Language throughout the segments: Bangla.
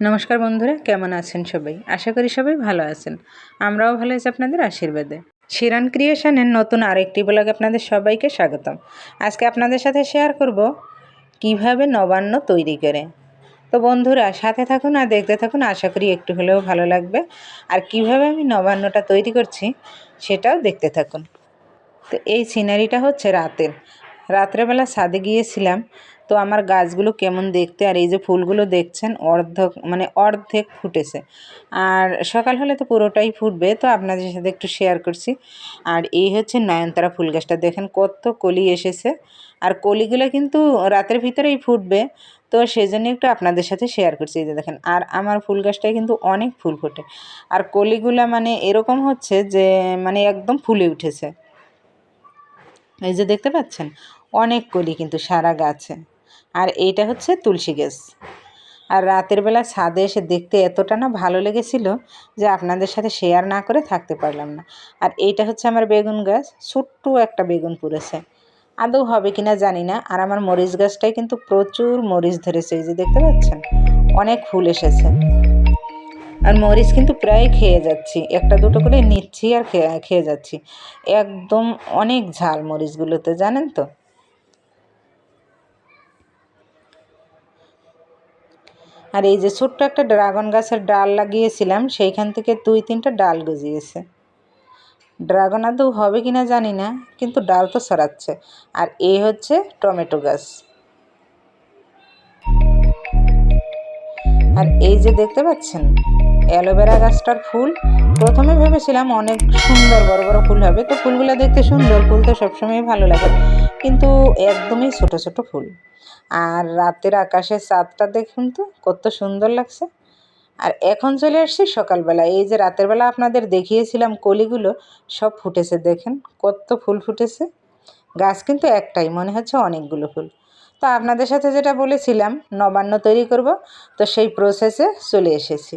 নমস্কার বন্ধুরা, কেমন আছেন সবাই? আশা করি সবাই ভালো আছেন। আমরাও ভালো আছি আপনাদের আশীর্বাদে। শিরান ক্রিয়েশনের নতুন আরেকটি ব্লগ আপনাদের সবাইকে স্বাগতম। আজকে আপনাদের সাথে শেয়ার করব কীভাবে নবান্ন তৈরি করে। তো বন্ধুরা, সাথে থাকুন আর দেখতে থাকুন, আশা করি একটু হলেও ভালো লাগবে। আর কীভাবে আমি নবান্নটা তৈরি করছি, সেটাও দেখতে থাকুন। তো এই সিনারিটা হচ্ছে রাতের। রাত্রেবেলা ছাদে গিয়েছিলাম তো আমার গাছগুলো কেমন দেখতে আর এই যে ফুলগুলো দেখছেন অর্ধেক মানে অর্ধেক ফুটেছে। আর সকাল হলে তো পুরোটাই ফুটবে, তো আপনাদের সাথে একটু শেয়ার করছি। আর এই হচ্ছে নয়নতারা ফুল গাছটা, দেখেন কত কলি এসেছে। আর কলিগুলো কিন্তু রাতের ভিতরেই ফুটবে, তো সেই জন্য একটু আপনাদের সাথে শেয়ার করছি। এই যে দেখেন, আর আমার ফুল গাছটায় কিন্তু অনেক ফুল ফোটে। আর কলিগুলা মানে এরকম হচ্ছে যে মানে একদম ফুলে উঠেছে। এই যে দেখতে পাচ্ছেন, অনেক কলি কিন্তু সারা গাছে। আর এইটা হচ্ছে তুলসী গাছ আর রাতের বেলা ছাদে এসে দেখতে এতটা না ভালো লেগেছিল যে আপনাদের সাথে শেয়ার না করে থাকতে পারলাম না। আর এইটা হচ্ছে আমার বেগুন গাছ, ছোট্ট একটা বেগুন পুড়েছে। আদৌ হবে কিনা জানি না, আর আমার মরিচ গাছটায় কিন্তু প্রচুর মরিচ ধরেছে, এই যে দেখতে পাচ্ছেন? অনেক ফুল এসেছে। আর মরিচ কিন্তু প্রায় খেয়ে যাচ্ছি, একটা দুটো করে নিচ্ছি আর খেয়ে খেয়ে যাচ্ছি। একদম অনেক ঝাল মরিচগুলোতে, জানেন তো? আর এই যে ছোট্ট একটা ড্রাগন গাছের ডাল লাগিয়েছিলাম, সেইখান থেকে দুই তিনটা ডাল গজিয়েছে। ড্রাগন আদৌ হবে কি না জানি না, কিন্তু ডাল তো সরাচ্ছে আর এই হচ্ছে টমেটো গাছ। আর এই যে দেখতে পাচ্ছেন, অ্যালোভেরা গাছটার ফুল। প্রথমে ভেবেছিলাম অনেক সুন্দর বড় বড় ফুল হবে, তো ফুলগুলো দেখতে সুন্দর, ফুল তো সবসময় ভালো লাগে। কিন্তু একদমই ছোট ছোট ফুল। আর রাতের আকাশের চাঁদটা দেখুন তো, কত সুন্দর লাগছে। আর এখন চলে আসছি সকালবেলা। এই যে রাতের বেলা আপনাদের দেখিয়েছিলাম কলিগুলো, সব ফুটেছে দেখেন, কত ফুল ফুটেছে। গাছ কিন্তু একটাই, মনে হচ্ছে অনেকগুলো ফুল। তো আপনাদের সাথে যেটা বলেছিলাম, নবান্ন তৈরি করব, তো সেই প্রসেসে চলে এসেছি।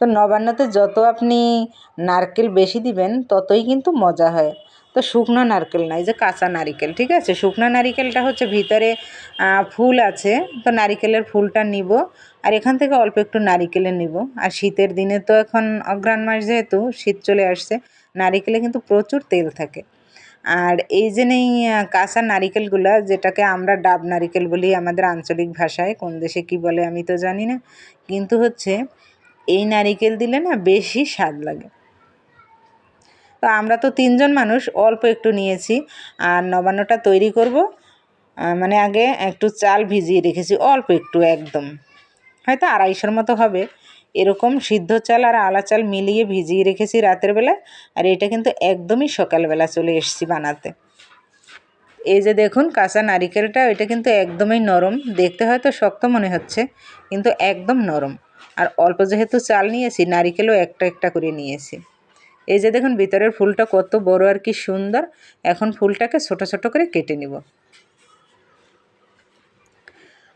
তো নবান্নতে যত আপনি নারকেল বেশি দিবেন, ততই কিন্তু মজা হয়। তো শুকনো নারকেল নয় যে কাঁচা নারিকেল, ঠিক আছে? শুকনো নারিকেলটা হচ্ছে ভিতরে ফুল আছে, তো নারিকেলের ফুলটা নিব, আর এখান থেকে অল্প একটু নারিকেলের নিব। আর শীতের দিনে তো এখন অগ্রাণ মাস যেহেতু, শীত চলে আসছে, নারিকেলে কিন্তু প্রচুর তেল থাকে। আর এই যে নেই কাঁচা নারিকেলগুলা, যেটাকে আমরা ডাব নারিকেল বলি আমাদের আঞ্চলিক ভাষায়, কোন দেশে কি বলে আমি তো জানি না, কিন্তু হচ্ছে, এই নারিকেল দিলে না বেশি স্বাদ লাগে। তো আমরা তো তিনজন মানুষ, অল্প একটু নিয়েছি। আর নবান্নটা তৈরি করব। মানে আগে একটু চাল ভিজিয়ে রেখেছি, অল্প একটু একদম। হয়তো আড়াইশোর মতো হবে। এরকম সিদ্ধ চাল আর আলা চাল মিলিয়ে ভিজিয়ে রেখেছি রাতের বেলা। আর এটা কিন্তু একদমই সকালবেলা চলে এসেছি বানাতে। এই যে দেখুন কাঁচা নারিকেলটা এটা কিন্তু একদমই নরম। দেখতে হয়তো শক্ত মনে হচ্ছে, কিন্তু একদম নরম। আর অল্প যেহেতু চাল নিয়েছি, নারিকেলও একটা একটা করে নিয়েছি। এই যে দেখুন, ভিতরের ফুলটা কত বড় আর কি সুন্দর। এখন ফুলটাকে ছোট ছোট করে কেটে নিব।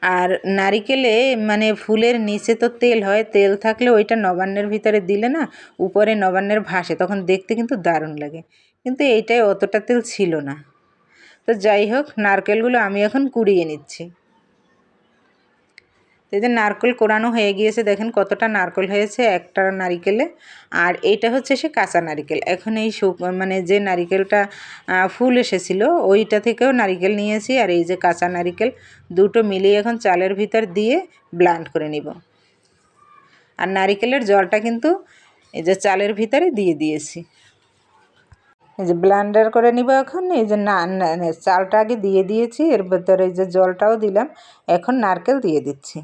আর নারিকেলে মানে ফুলের নিচে তো তেল হয়, তেল থাকলে ওইটা নবান্নের ভিতরে দিলে না, উপরে নবান্নের ভাসে, তখন দেখতে কিন্তু দারুণ লাগে। কিন্তু এইটাই অতটা তেল ছিল না। তো যাই হোক, নারকেলগুলো আমি এখন কুড়িয়ে নিচ্ছি। এই যে নারকেল কোরানো হয়ে গিয়েছে, দেখেন কতটা নারকেল হয়েছে একটা নারিকেলে। আর এইটা হচ্ছে সে কাঁচা নারিকেল। এখন এই মানে যে নারিকেলটা ফুল এসেছিল, ওইটা থেকেও নারিকেল নিয়েছি। আর এই যে কাঁচা নারিকেল, দুটো মিলিয়ে এখন চালের ভিতর দিয়ে ব্লান্ড করে নিব। আর নারিকেলের জলটা কিন্তু এই যে চালের ভিতরে দিয়ে দিয়েছি। এই যে ব্লান্ডার করে নিব এখন। এই যে না, চালটা আগে দিয়ে দিয়েছি, এর ভেতরে এই যে জলটাও দিলাম। এখন নারকেল দিয়ে দিচ্ছি।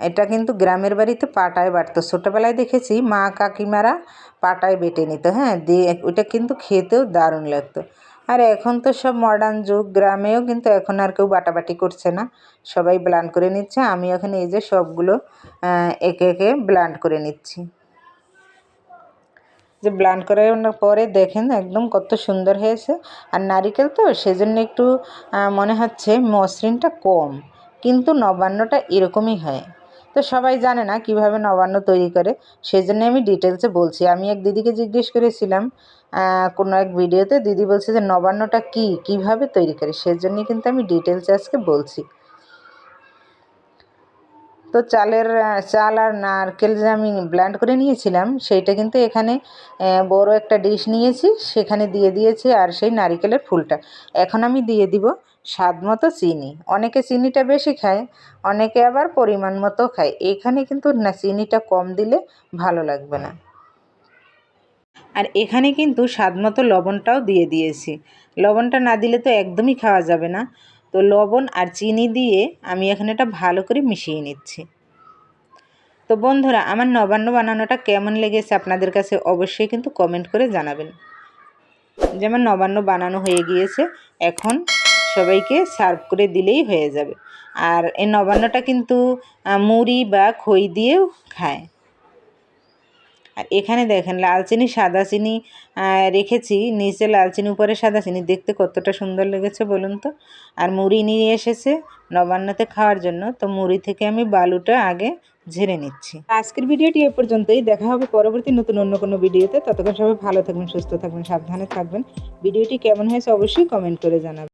এটা কিন্তু গ্রামের বাড়িতে পাটায় বাটতো। ছোটোবেলায় দেখেছি মা কাকিমারা পাটায় বেটে নিত হ্যাঁ? দিয়ে ওইটা কিন্তু খেতেও দারুণ লাগতো। আর এখন তো সব মডার্ন যুগ, গ্রামেও কিন্তু এখন আর কেউ বাটাবাটি করছে না। সবাই ব্লান্ড করে নিচ্ছে, আমি এখন এই যে সবগুলো একে একে ব্লান্ড করে নিচ্ছি। যে ব্লান্ড করার পরে দেখেন একদম কত সুন্দর হয়েছে। আর নারিকেল তো সেজন্য একটু মনে হচ্ছে মসৃণটা কম, কিন্তু নবান্নটা এরকমই হয়। তো সবাই জানে না কীভাবে নবান্ন তৈরি করে সেই জন্য আমি ডিটেলসে বলছি। আমি এক দিদিকে জিজ্ঞেস করেছিলাম কোনো এক ভিডিওতে, দিদি বলছে যে নবান্নটা কী, কীভাবে তৈরি করে সেজন্যই কিন্তু আমি ডিটেলসে আজকে বলছি। তো চালের চাল আর নারকেল যে আমি ব্ল্যান্ড করে নিয়েছিলাম, সেইটা কিন্তু এখানে বড় একটা ডিশ নিয়েছি, সেখানে দিয়ে দিয়েছি আর সেই নারিকেলের ফুলটা। এখন আমি দিয়ে দিব স্বাদ মতো চিনি। অনেকে চিনিটা বেশি খায়, অনেকে আবার পরিমাণ মতো খায়। এখানে কিন্তু না, চিনিটা কম দিলে ভালো লাগবে না। আর এখানে কিন্তু স্বাদ মতো লবণটাও দিয়ে দিয়েছি। লবণটা না দিলে তো একদমই খাওয়া যাবে না। তো লবণ আর চিনি দিয়ে আমি এখানে এটা ভালো করে মিশিয়ে নিচ্ছি। তো বন্ধুরা, আমার নবান্ন বানানোটা কেমন লেগেছে আপনাদের কাছে অবশ্যই কিন্তু কমেন্ট করে জানাবেন। যেমন নবান্ন বানানো হয়ে গিয়েছে, এখন সবাইকে সার্ভ করে দিলেই হয়ে যাবে। আর এই নবান্নটা কিন্তু মুড়ি বা খই দিয়েও খায়। আর এখানে দেখেন, লাল চিনি, সাদা চিনি রেখেছি। নিচে লাল চিনি, উপরে সাদা চিনি। দেখতে কতটা সুন্দর লেগেছে বলুন তো। আর মুড়ি নিয়ে এসেছে নবান্নতে খাওয়ার জন্য। তো মুড়ি থেকে আমি বালুটা আগে ঝেড়ে নিচ্ছি। আজকের ভিডিওটি এ পর্যন্তই। দেখা হবে পরবর্তী নতুন অন্য কোনো ভিডিওতে। ততক্ষণ সবাই ভালো থাকবেন, সুস্থ থাকবেন, সাবধানে থাকবেন। ভিডিওটি কেমন হয়েছে অবশ্যই কমেন্ট করে জানাবেন।